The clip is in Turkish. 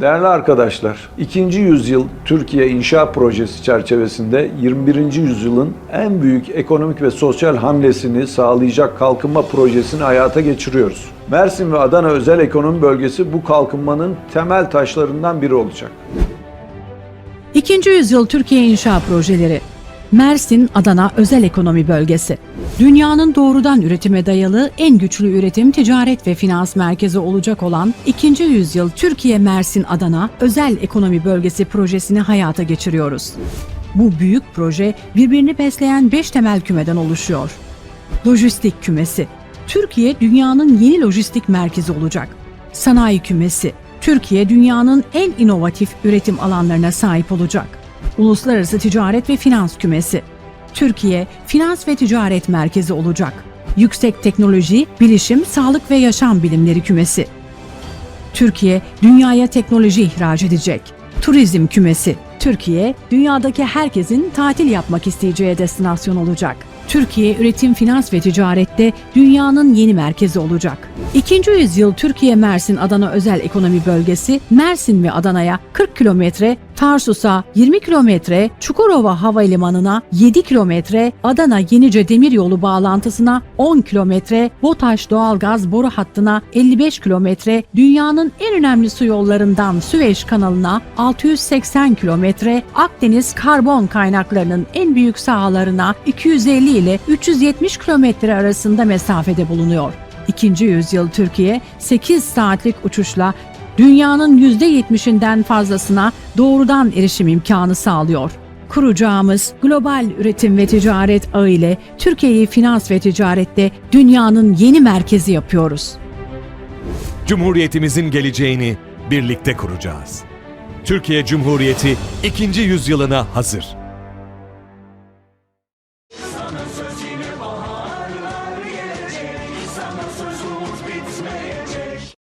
Değerli arkadaşlar, 2. yüzyıl Türkiye İnşa Projesi çerçevesinde 21. yüzyılın en büyük ekonomik ve sosyal hamlesini sağlayacak kalkınma projesini hayata geçiriyoruz. Mersin ve Adana Özel Ekonomi Bölgesi bu kalkınmanın temel taşlarından biri olacak. İkinci yüzyıl Türkiye inşa projeleri. Mersin, Adana Özel Ekonomi Bölgesi. Dünyanın doğrudan üretime dayalı en güçlü üretim, ticaret ve finans merkezi olacak olan 2. yüzyıl Türkiye Mersin Adana Özel Ekonomi Bölgesi projesini hayata geçiriyoruz. Bu büyük proje birbirini besleyen 5 temel kümeden oluşuyor. Lojistik kümesi. Türkiye dünyanın yeni lojistik merkezi olacak. Sanayi kümesi. Türkiye dünyanın en inovatif üretim alanlarına sahip olacak. Uluslararası Ticaret ve Finans Kümesi. Türkiye finans ve ticaret merkezi olacak. Yüksek Teknoloji, Bilişim, Sağlık ve Yaşam Bilimleri Kümesi. Türkiye dünyaya teknoloji ihraç edecek. Turizm kümesi. Türkiye dünyadaki herkesin tatil yapmak isteyeceği destinasyon olacak. Türkiye üretim, finans ve ticarette dünyanın yeni merkezi olacak. İkinci yüzyıl Türkiye Mersin Adana Özel Ekonomi Bölgesi Mersin ve Adana'ya 40 kilometre, Tarsus'a 20 kilometre, Çukurova Havalimanı'na 7 kilometre, Adana Yenice Demiryolu bağlantısına 10 kilometre, BOTAŞ doğalgaz boru hattına 55 kilometre, dünyanın en önemli su yollarından Süveyş kanalına 680 kilometre, Akdeniz karbon kaynaklarının en büyük sahalarına 250 ile 370 kilometre arasında mesafede bulunuyor. İkinci yüzyıl Türkiye 8 saatlik uçuşla dünyanın %70'inden fazlasına doğrudan erişim imkanı sağlıyor. Kuracağımız global üretim ve ticaret ağı ile Türkiye'yi finans ve ticarette dünyanın yeni merkezi yapıyoruz. Cumhuriyetimizin geleceğini birlikte kuracağız. Türkiye Cumhuriyeti ikinci yüzyılına hazır.